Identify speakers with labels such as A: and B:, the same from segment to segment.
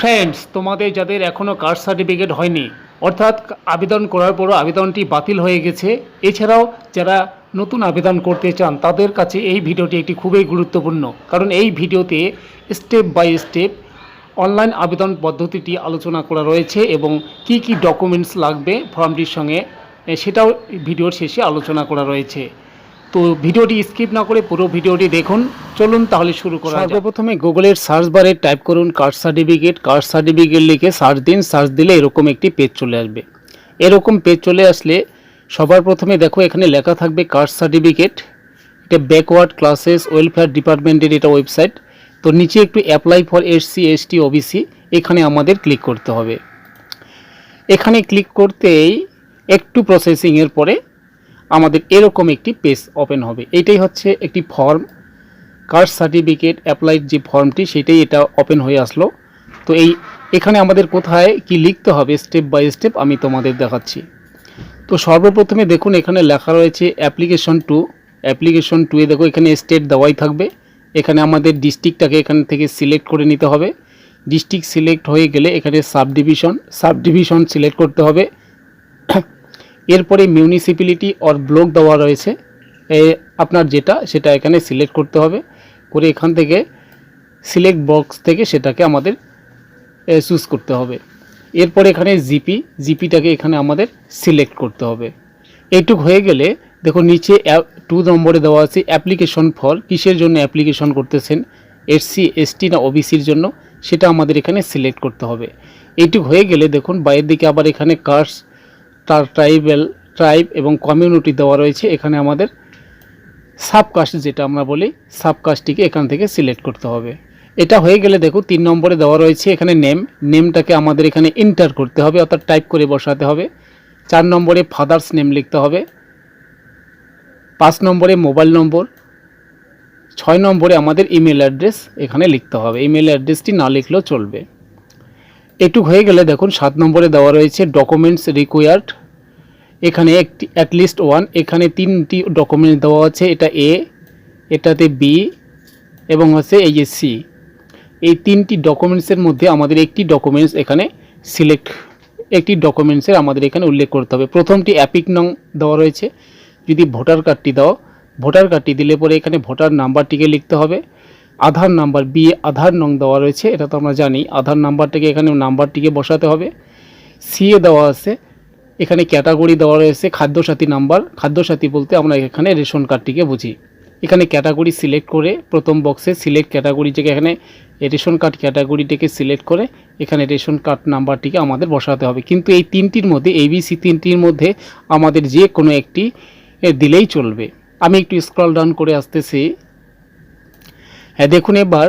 A: Friends তোমাদের যাদের এখনও কাস্ট সার্টিফিকেট হয়নি, অর্থাৎ আবেদন করার পরও আবেদনটি বাতিল হয়ে গেছে, এছাড়াও যারা নতুন আবেদন করতে চান, তাদের কাছে এই ভিডিওটি একটি খুবই গুরুত্বপূর্ণ। কারণ এই ভিডিওতে স্টেপ বাই স্টেপ অনলাইন আবেদন পদ্ধতিটি আলোচনা করা রয়েছে এবং কি কি ডকুমেন্টস লাগবে ফর্মটির সঙ্গে সেটাও ভিডিওর শেষে আলোচনা করা রয়েছে। তো ভিডিওটি স্কিপ না করে পুরো ভিডিওটি দেখুন। চলুন তাহলে শুরু করা। সর্বপ্রথমে গুগলের সার্চ বারে টাইপ করুন কাস্ট সার্টিফিকেট। কাস্ট সার্টিফিকেট লিখে সার্চ দিন। সার্চ দিলে এরকম একটি পেজ চলে আসবে। এরকম পেজ চলে আসলে সবার প্রথমে দেখো, এখানে লেখা থাকবে কাস্ট সার্টিফিকেট। এটা ব্যাকওয়ার্ড ক্লাসেস ওয়েলফেয়ার ডিপার্টমেন্টের এটা ওয়েবসাইট তো নিচে একটু apply for S C SC ST OBC এখানে আমাদের ক্লিক করতে হবে। এখানে ক্লিক করতেই একটু প্রসেসিংয়ের পরে আমাদের এরকম একটি পেজ ওপেন হবে। এটাই হচ্ছে একটি ফর্ম কাস্ট সার্টিফিকেট অ্যাপ্লাইড যে ফর্মটি সেটাই এটা ওপেন হয়ে আসলো। তো এই, এখানে আমাদের কোথায় কি লিখতে হবে স্টেপ বাই স্টেপ আমি তোমাদের দেখাচ্ছি। তো সর্বপ্রথমে দেখুন, এখানে লেখা রয়েছে অ্যাপ্লিকেশন টু অ্যাপ্লিকেশন টুয়ে দেখো, এখানে স্টেট দেওয়াই থাকবে। এখানে আমাদের ডিস্ট্রিক্টটাকে এখান থেকে সিলেক্ট করে নিতে হবে। ডিস্ট্রিক্ট সিলেক্ট হয়ে গেলে এখানে sub division sub division select করতে হবে। এরপরে মিউনিসিপ্যালিটি অর ব্লক দেওয়া রয়েছে। আপনার যেটা, সেটা এখানে সিলেক্ট করতে হবে। করে এখান থেকে সিলেক্ট বক্স থেকে সেটাকে আমাদের চুজ করতে হবে। এরপরে এখানে জিপি জিপিটাকে এখানে আমাদের সিলেক্ট করতে হবে। এইটুক হয়ে গেলে দেখো নিচে টু নম্বরে দেওয়া আছে অ্যাপ্লিকেশন ফর কিসের জন্য অ্যাপ্লিকেশন করতেছেন এসসি এসটি না ওবিসির জন্য, সেটা আমাদের এখানে সিলেক্ট করতে হবে। এইটুক হয়ে গেলে দেখুন, বাইরের দিকে আবার এখানে কাস্ট তার ট্রাইবেল, ট্রাইব এবং কমিউনিটি দেওয়া রয়েছে। এখানে আমাদের সাবকাস্ট যেটা আমরা বলি, সাবকাস্টটিকে এখান থেকে সিলেক্ট করতে হবে। এটা হয়ে গেলে দেখো তিন নম্বরে দেওয়া রয়েছে এখানে নেম। নেমটাকে আমাদের এখানে এন্টার করতে হবে, অর্থাৎ টাইপ করে বসাতে হবে। চার নম্বরে ফাদার্স নেম লিখতে হবে। পাঁচ নম্বরে মোবাইল নম্বর। ছয় নম্বরে আমাদের ইমেল অ্যাড্রেস এখানে লিখতে হবে। ইমেল অ্যাড্রেসটি না লিখলেও চলবে। এটুক হয়ে গেলে দেখুন, সাত নম্বরে দেওয়া রয়েছে ডকুমেন্টস রিকোয়ার্ড। এখানে একটি অ্যাটলিস্ট ওয়ান এখানে তিনটি ডকুমেন্টস দেওয়া আছে, এটা এ এটাতে বি এবং হচ্ছে এই যে সি এই তিনটি ডকুমেন্টসের মধ্যে আমাদের একটি ডকুমেন্টস এখানে সিলেক্ট একটি ডকুমেন্টসের আমাদের এখানে উল্লেখ করতে হবে। প্রথমটি অ্যাপিক নং দেওয়া রয়েছে। যদি ভোটার কার্ডটি দাও ভোটার কার্ডটি দিলে পরে এখানে ভোটার নাম্বারটিকে লিখতে হবে। আধার নাম্বার বি আধার নং দেওয়া রয়েছে, এটা তো আমরা জানি। আধার নাম্বারটাকে এখানে নাম্বারটিকে বসাতে হবে। সিএ দেওয়া আছে এখানে ক্যাটাগরি দেওয়া রয়েছে খাদ্যসাথী নাম্বার। খাদ্যসাথী বলতে আমরা এখানে রেশন কার্ডটিকে বুঝি। এখানে ক্যাটাগরি সিলেক্ট করে প্রথম বক্সে সিলেক্ট ক্যাটাগরি থেকে এখানে রেশন কার্ড ক্যাটাগরিটিকে সিলেক্ট করে এখানে রেশন কার্ড নাম্বারটিকে আমাদের বসাতে হবে। কিন্তু এই তিনটির মধ্যে এবিসি তিনটির মধ্যে আমাদের যে কোনো একটি দিলেই চলবে। আমি একটু স্ক্রল ডাউন করে আসতেছি। হ্যাঁ দেখুন এবার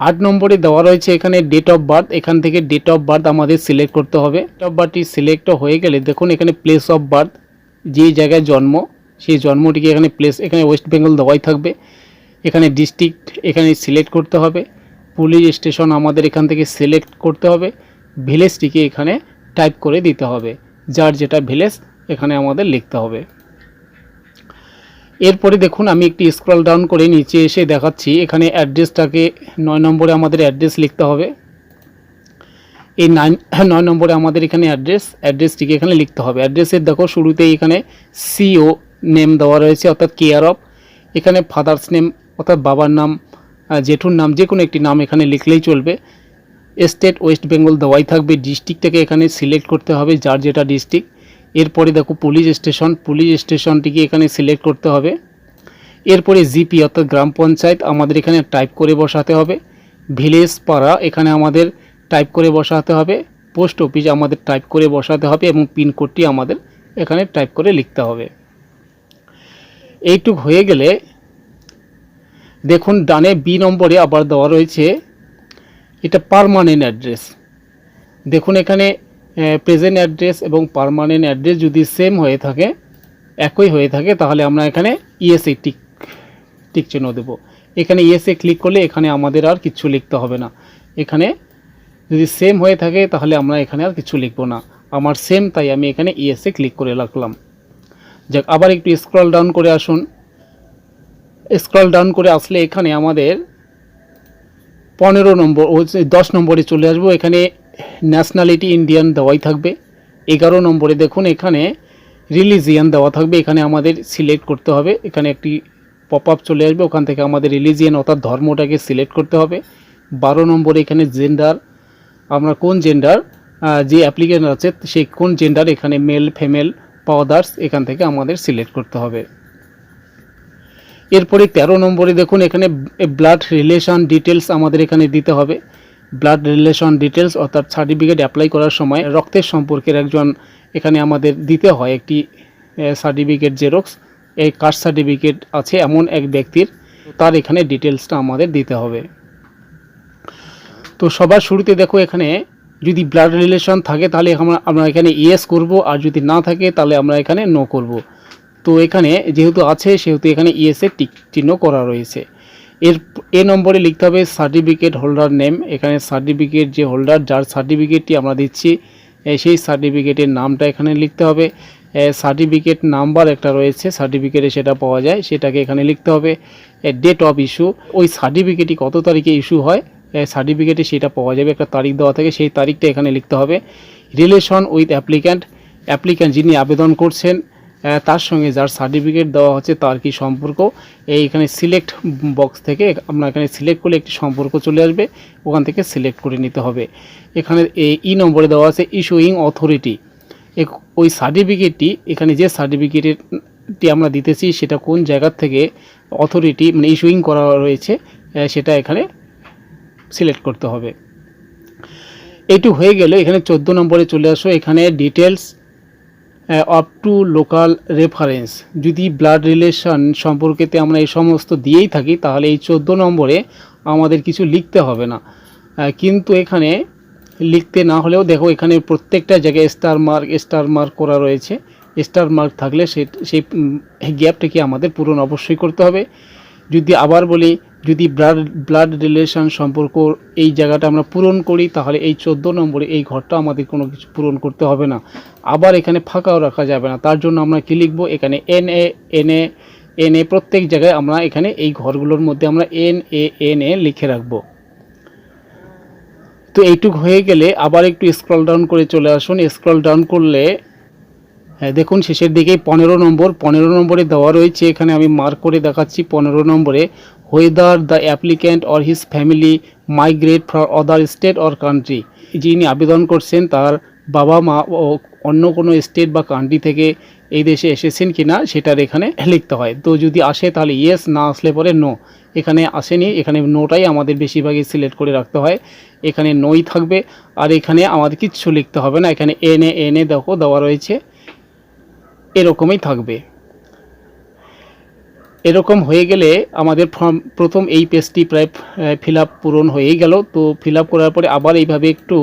A: আট নম্বরে দেওয়া রয়েছে এখানে ডেট অফ বার্থ এখান থেকে ডেট অফ বার্থ আমাদের সিলেক্ট করতে হবে। ডেট অফ বার্থটি সিলেক্ট হয়ে গেলে দেখুন এখানে প্লেস অফ বার্থ যে জায়গায় জন্ম, সেই জন্মটিকে এখানে প্লেস এখানে ওয়েস্ট বেঙ্গল দেওয়াই থাকবে। এখানে ডিস্ট্রিক্ট এখানে সিলেক্ট করতে হবে। পুলিশ স্টেশন আমাদের এখান থেকে সিলেক্ট করতে হবে। ভিলেজটিকে এখানে টাইপ করে দিতে হবে। যার যেটা ভিলেজ এখানে আমাদের লিখতে হবে। এরপরে দেখুন, আমি একটি স্ক্রল ডাউন করে নিচে এসে দেখাচ্ছি। এখানে অ্যাড্রেসটাকে নয় নম্বরে আমাদের অ্যাড্রেস লিখতে হবে। এই নাইন নয় নম্বরে আমাদের এখানে অ্যাড্রেস অ্যাড্রেসটিকে এখানে লিখতে হবে। অ্যাড্রেসের দেখো, শুরুতেই এখানে সিও নেম দেওয়া রয়েছে, অর্থাৎ কেয়ার অফ এখানে ফাদার্স নেম অর্থাৎ বাবার নাম জেঠুর নাম যে কোনো একটি নাম এখানে লিখলেই চলবে। স্টেট ওয়েস্ট বেঙ্গল দেওয়াই থাকবে। ডিস্ট্রিক্টটাকে এখানে সিলেক্ট করতে হবে, যার যেটা ডিস্ট্রিক্ট এরপরে দেখো পুলিশ স্টেশন পুলিশ স্টেশনটিকে এখানে সিলেক্ট করতে হবে। এরপরে জিপি অর্থাৎ গ্রাম পঞ্চায়েত, আমাদের এখানে টাইপ করে বসাতে হবে। ভিলেজ পাড়া, এখানে আমাদের টাইপ করে বসাতে হবে। পোস্ট অফিস আমাদের টাইপ করে বসাতে হবে এবং পিনকোডটি আমাদের এখানে টাইপ করে লিখতে হবে। এইটুক হয়ে গেলে দেখুন, ডানে বি নম্বরে আবার দেওয়া রয়েছে, এটা পারমানেন্ট অ্যাড্রেস দেখুন এখানে প্রেজেন্ট অ্যাড্রেস এবং পারমানেন্ট অ্যাড্রেস যদি সেম হয়ে থাকে, একই হয়ে থাকে, তাহলে আমরা এখানে ইএসএ টিক টিক চিহ্ন দেবো। এখানে ইএসএ ক্লিক করলে এখানে আমাদের আর কিছু লিখতে হবে না। এখানে যদি সেম হয়ে থাকে, তাহলে আমরা এখানে আর কিছু লিখব না। আমার সেম তাই আমি এখানে ইএসএ ক্লিক করে রাখলাম। যাক, আবার একটু স্ক্রল ডাউন করে আসুন। স্ক্রল ডাউন করে আসলে এখানে আমাদের পনেরো নম্বর, ও দশ নম্বরে চলে আসব। এখানে ন্যাশনালিটি ইন্ডিয়ান দেওয়াই থাকবে। এগারো নম্বরে দেখুন, এখানে রিলিজিয়ান দেওয়া থাকবে। এখানে আমাদের সিলেক্ট করতে হবে। এখানে একটি পপ আপ চলে আসবে। ওখান থেকে আমাদের রিলিজিয়ান অর্থাৎ ধর্মটাকে সিলেক্ট করতে হবে। বারো নম্বরে এখানে জেন্ডার আমরা কোন জেন্ডার যে অ্যাপ্লিকেন্ট আছে সেই কোন জেন্ডার এখানে মেল ফিমেল পাওয়াদার্স এখান থেকে আমাদের সিলেক্ট করতে হবে। এরপরে তেরো নম্বরে দেখুন, এখানে ব্লাড রিলেশন ডিটেলস আমাদের এখানে দিতে হবে। ব্লাড রিলেশন ডিটেলস অর্থাৎ সার্টিফিকেট অ্যাপ্লাই করার সময় রক্তের সম্পর্কের একজন এখানে আমাদের দিতে হয় একটি সার্টিফিকেট জেরক্স এই কাস্ট সার্টিফিকেট আছে এমন এক ব্যক্তির তার এখানে ডিটেলসটা আমাদের দিতে হবে। তো সবার শুরুতে দেখো এখানে, যদি ব্লাড রিলেশন থাকে তাহলে আমরা আমরা এখানে ইয়েস করব, আর যদি না থাকে তাহলে আমরা এখানে নো করব। তো এখানে যেহেতু আছে সেহেতু এখানে ইয়েস এর টিক চিহ্ন করা রয়েছে। এর, এ নম্বরে লিখতে হবে সার্টিফিকেট হোল্ডার নেম এখানে সার্টিফিকেট যে হোল্ডার যার সার্টিফিকেটটি আমরা দিচ্ছি সেই সার্টিফিকেটের নামটা এখানে লিখতে হবে। সার্টিফিকেট নাম্বার একটা রয়েছে সার্টিফিকেটে সেটা পাওয়া যায়, সেটাকে এখানে লিখতে হবে। ডেট অফ ইস্যু ওই সার্টিফিকেটটি কত তারিখে ইস্যু হয় সার্টিফিকেটে সেটা পাওয়া যাবে, একটা তারিখ দেওয়া থাকে, সেই তারিখটা এখানে লিখতে হবে। রিলেশন উইথ অ্যাপ্লিক্যান্ট অ্যাপ্লিক্যান্ট যিনি আবেদন করছেন তার সঙ্গে যার সার্টিফিকেট দেওয়া হচ্ছে তার কি সম্পর্ক? এই এখানে সিলেক্ট বক্স থেকে আমরা এখানে সিলেক্ট করলে একটি সম্পর্ক চলে আসবে। ওখান থেকে সিলেক্ট করে নিতে হবে। এখানে ই নম্বরে দেওয়া আছে ইস্যুইং অথরিটি ওই সার্টিফিকেটটি এখানে যে সার্টিফিকেটটি আমরা দিতেছি সেটা কোন জায়গার থেকে অথরিটি মানে ইস্যুইং করা রয়েছে সেটা এখানে সিলেক্ট করতে হবে। এইটু হয়ে গেলে। এখানে চোদ্দ নম্বরে চলে আসো। এখানে details up to local reference যদি ব্লাড রিলেশন সম্পর্কেতে আমরা এই সমস্ত দিয়েই থাকি, তাহলে এই চোদ্দ নম্বরে আমাদের কিছু লিখতে হবে না। কিন্তু এখানে লিখতে না হলেও দেখো, এখানে প্রত্যেকটা জায়গায় স্টার মার্ক স্টার মার্ক করা রয়েছে। স্টার মার্ক থাকলে সেই গ্যাপটাকে আমাদের পূরণ অবশ্যই করতে হবে। যদি আবার বলি যদি ব্লাড ব্লাড রিলেশন সম্পর্ক এই জায়গাটা আমরা পূরণ করি, তাহলে এই চোদ্দ নম্বরে এই ঘরটা আমাদের কোনো কিছু পূরণ করতে হবে না। আবার এখানে ফাঁকাও রাখা যাবে না। তার জন্য আমরা কী লিখব? এখানে N A N A N A প্রত্যেক জায়গায় আমরা এখানে এই ঘরগুলোর মধ্যে আমরা এন এ এন এ লিখে রাখব। তো এইটুক হয়ে গেলে আবার একটু স্ক্রল ডাউন করে চলে আসুন। স্ক্রল ডাউন করলে হ্যাঁ দেখুন শেষের দিকেই পনেরো নম্বর। পনেরো নম্বরে দেওয়া রয়েছে। এখানে আমি মার্ক করে দেখাচ্ছি পনেরো নম্বরে। Whether the applicant or his family migrate for other state or country যিনি আবেদন করছেন, তার বাবা মা ও অন্য কোনো স্টেট বা কান্ট্রি থেকে এই দেশে এসেছেন কি না সেটার এখানে লিখতে হয়। তো যদি আসে, তাহলে ইয়েস না আসলে পরে নো এখানে আসেনি, এখানে নোটাই আমাদের বেশিরভাগই সিলেক্ট করে রাখতে হয়। এখানে নই থাকবে, আর এখানে আমাদের কিচ্ছু লিখতে হবে না। এখানে এনে এনে দেখো দেওয়া রয়েছে। এরকমই থাকবে। এরকম হয়ে গেলে আমাদের ফর্ম, প্রথম এই পেজটি প্রায় ফিল পূরণ হয়েই গেল। তো ফিল করার পরে আবার এইভাবে একটু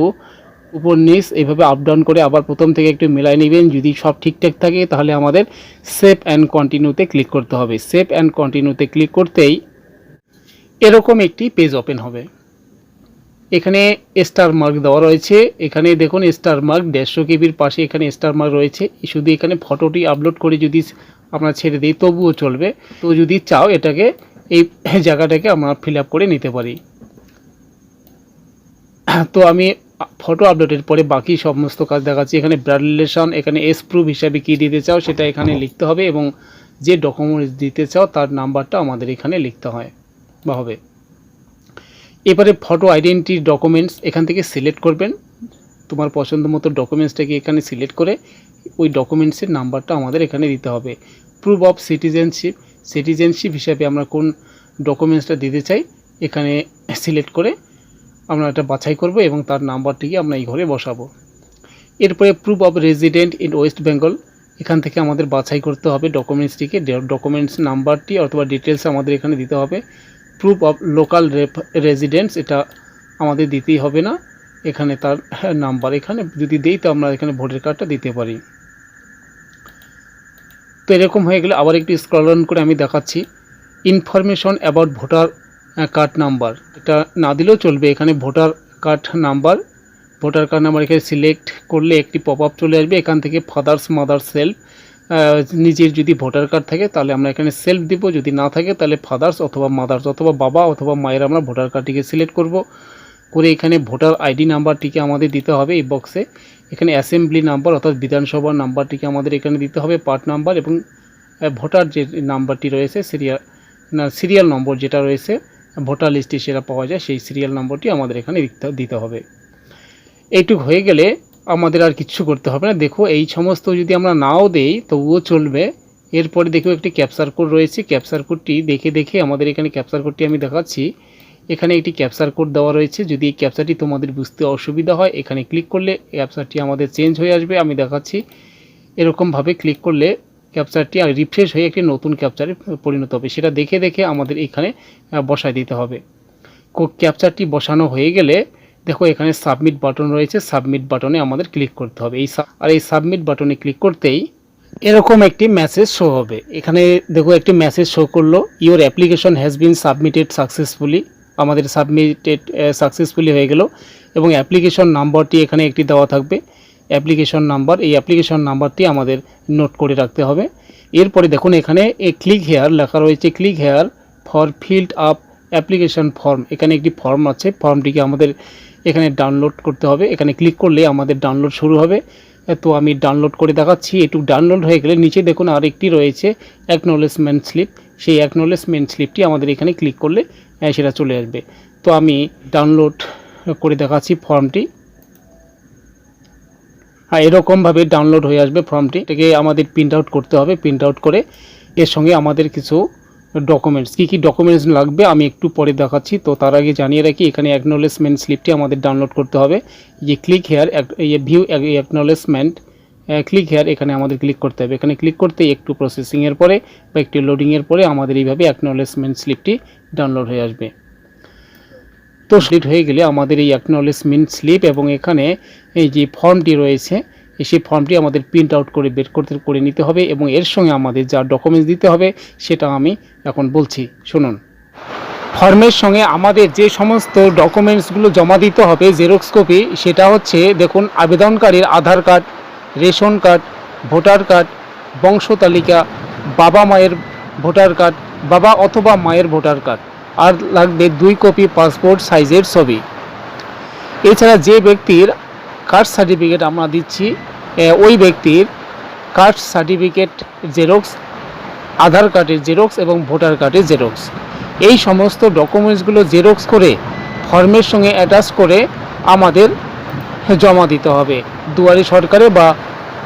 A: উপর নিচ, এইভাবে আপ ডাউন করে আবার প্রথম থেকে একটু মেলায় নেবেন। যদি সব ঠিকঠাক থাকে, তাহলে আমাদের সেভ অ্যান্ড কন্টিনিউতে ক্লিক করতে হবে। সেভ অ্যান্ড কন্টিনিউতে ক্লিক করতেই এরকম একটি পেজ ওপেন হবে। এখানে স্টার মার্ক দেওয়া রয়েছে। এখানে দেখুন স্টার মার্ক দেড়শো কেবির পাশে এখানে স্টার মার্ক রয়েছে। শুধু এখানে ফটোটি আপলোড করে যদি আমরা ছেড়ে দিই, তবুও চলবে। তো যদি চাও এটাকে, এই জায়গাটাকে আমরা ফিল করে নিতে পারি। তো আমি ফটো আপলোডের পরে বাকি সমস্ত কাজ দেখাচ্ছি। এখানে ব্লাড রিলেশন এখানে এস প্রুফ হিসাবে কী দিতে চাও সেটা এখানে লিখতে হবে এবং যে ডকুমেন্টস দিতে চাও তার নাম্বারটা আমাদের এখানে লিখতে হয় বা হবে। এবারে ফটো আইডেন্টি ডকুমেন্টস এখান থেকে সিলেক্ট করবেন। তোমার পছন্দ মতো ডকুমেন্টসটাকে এখানে সিলেক্ট করে ওই ডকুমেন্টসের নাম্বারটা আমাদের এখানে দিতে হবে। প্রুফ অফ সিটিজেনশিপ সিটিজেনশিপ হিসাবে আমরা কোন ডকুমেন্টসটা দিতে চাই, এখানে সিলেক্ট করে আমরা এটা বাছাই করব এবং তার নাম্বারটিকে আমরা এই ঘরে বসাবো। এরপরে proof of resident in West Bengal এখান থেকে আমাদের বাছাই করতে হবে ডকুমেন্টসটিকে ডকুমেন্টস নাম্বারটি অথবা ডিটেলস আমাদের এখানে দিতে হবে। প্রুফ অফ লোকাল রেজিডেন্স এটা আমাদের দিতেই হবে না। এখানে তার নাম্বার। এখানে যদি দিই তো আমরা এখানে ভোটার কার্ডটা দিতে পারি। তো এরকম হয়ে গেলে আবার একটু স্ক্রল ডাউন করে আমি দেখাচ্ছি। Information about voter card number এটা না দিলেও চলবে। এখানে voter card number voter card number এখানে সিলেক্ট করলে একটি পপ আপ চলে আসবে। এখান থেকে ফাদার্স মাদার সেলফ নিজের যদি ভোটার কার্ড থাকে তাহলে আমরা এখানে সেলফ দিব। যদি না থাকে তাহলে ফাদার্স অথবা মাদার্স অথবা বাবা অথবা মায়ের আমরা ভোটার কার্ডটিকে সিলেক্ট করব। করে এখানে ভোটার আইডি নাম্বারটিকে আমাদের দিতে হবে এই বক্সে এখানে অ্যাসেম্বলি নাম্বার অর্থাৎ বিধানসভার নাম্বারটিকে আমাদের এখানে দিতে হবে পার্ট নাম্বার এবং ভোটার যে নাম্বারটি রয়েছে সিরিয়াল সিরিয়াল নম্বর যেটা রয়েছে, ভোটার লিস্টে সেটা পাওয়া যায়, সেই সিরিয়াল নম্বরটি আমাদের এখানে দিতে হবে। এইটুক হয়ে গেলে আমাদের আর কিচ্ছু করতে হবে না। দেখো, এই সমস্ত যদি আমরা নাও দেই, তবুও চলবে। এরপরে দেখো একটি ক্যাপচার কোড রয়েছে। ক্যাপচার কোডটি দেখে দেখে আমাদের এখানে ক্যাপচার কোডটি আমি দেখাচ্ছি। এখানে একটি ক্যাপচার কোড দেওয়া রয়েছে। যদি এই ক্যাপচারটি তোমাদের বুঝতে অসুবিধা হয়, এখানে ক্লিক করলে ক্যাপচারটি আমাদের চেঞ্জ হয়ে আসবে। আমি দেখাচ্ছি। এরকমভাবে ক্লিক করলে ক্যাপচারটি রিফ্রেশ হয়ে একটি নতুন ক্যাপচারে পরিণত হবে। সেটা দেখে দেখে আমাদের এখানে বসায় দিতে হবে। কো- ক্যাপচারটি বসানো হয়ে গেলে, দেখো এখানে সাবমিট বাটন রয়েছে। সাবমিট বাটনে আমাদের ক্লিক করতে হবে। এই আর এই সাবমিট বাটনে ক্লিক করতেই এরকম একটি মেসেজ শো হবে। এখানে দেখো একটি মেসেজ শো করল your application has been submitted successfully আমাদের সাবমিটেড সাকসেসফুলি হয়ে গেল এবং অ্যাপ্লিকেশন নাম্বারটি এখানে একটি দেওয়া থাকবে। অ্যাপ্লিকেশন নাম্বার, এই অ্যাপ্লিকেশন নাম্বারটি আমাদের নোট করে রাখতে হবে। এরপরে দেখুন, এখানে এ ক্লিক হেয়ার লেখা রয়েছে click here for filled up application form এখানে একটি ফর্ম আছে ফর্মটিকে আমাদের এখানে ডাউনলোড করতে হবে। এখানে ক্লিক করলে আমাদের ডাউনলোড শুরু হবে। তো আমি ডাউনলোড করে দেখাচ্ছি একটু ডাউনলোড হয়ে গেলে নিচে দেখুন আরেকটি রয়েছে অ্যাকনোলেজমেন্ট স্লিপ সেই অ্যাকনোলেজমেন্ট স্লিপটি আমাদের এখানে ক্লিক করলে সেটা চলে আসবে। তো আমি ডাউনলোড করে দেখাচ্ছি ফর্মটি। হ্যাঁ এরকমভাবে ডাউনলোড হয়ে আসবে ফর্মটি। এটাকে আমাদের প্রিন্ট আউট করতে হবে। প্রিন্ট আউট করে এর সঙ্গে আমাদের কিছু ডকুমেন্টস কী কী ডকুমেন্টস লাগবে আমি একটু পরে দেখাচ্ছি। তো তার আগে জানিয়ে রাখি, এখানে অ্যাকনোলেজমেন্ট স্লিপটি আমাদের ডাউনলোড করতে হবে। যে click here view acknowledgement click here এখানে আমাদের ক্লিক করতে হবে। এখানে ক্লিক করতে একটু প্রসেসিংয়ের পরে বা একটু লোডিংয়ের পরে আমাদের এইভাবে অ্যাকনোলেজমেন্ট স্লিপটি ডাউনলোড হয়ে আসবে। তো স্লিট হয়ে গেলে আমাদের এই অ্যাকনোলেজমেন্ট স্লিপ এবং এখানে এই যে ফর্মটি রয়েছে সেই ফর্মটি আমাদের প্রিন্ট আউট করে বের করতে, করে নিতে হবে এবং এর সঙ্গে আমাদের যা ডকুমেন্টস দিতে হবে সেটা আমি এখন বলছি। শুনুন। ফর্মের সঙ্গে আমাদের যে সমস্ত ডকুমেন্টসগুলো জমা দিতে হবে জেরক্স কপি সেটা হচ্ছে দেখুন, আবেদনকারীর Aadhaar card ration card, voter card, বংশ তালিকা, বাবা মায়ের ভোটার কার্ড, বাবা অথবা মায়ের ভোটার কার্ড, আর লাগবে দুই কপি পাসপোর্ট সাইজের ছবি। এছাড়া যে ব্যক্তির কাস্ট সার্টিফিকেট আমরা দিচ্ছি ওই ব্যক্তির কাস্ট সার্টিফিকেট জেরক্স, আধার কার্ডের জেরক্স এবং ভোটার কার্ডের জেরক্স। এই সমস্ত ডকুমেন্টসগুলো জেরক্স করে ফর্মের সঙ্গে অ্যাটাচ করে আমাদের জমা দিতে হবে দুয়ারে সরকারে বা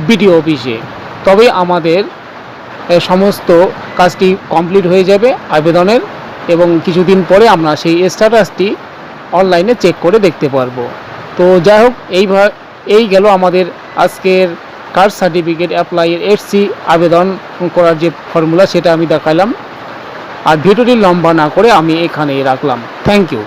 A: বিডিও অফিসে। তবে আমাদের সমস্ত কাজটি কমপ্লিট হয়ে যাবে আবেদনের এবং কিছুদিন পরে আমরা সেই স্ট্যাটাসটি অনলাইনে চেক করে দেখতে পারব। তো যাই হোক এইভাবে এই গেল আমাদের আজকের কাস্ট সার্টিফিকেট অ্যাপ্লাইয়ের এসসি আবেদন করার যে ফর্মুলা সেটা আমি দেখালাম। আর ভিডিওটি লম্বা না করে আমি এখানেই রাখলাম। Thank you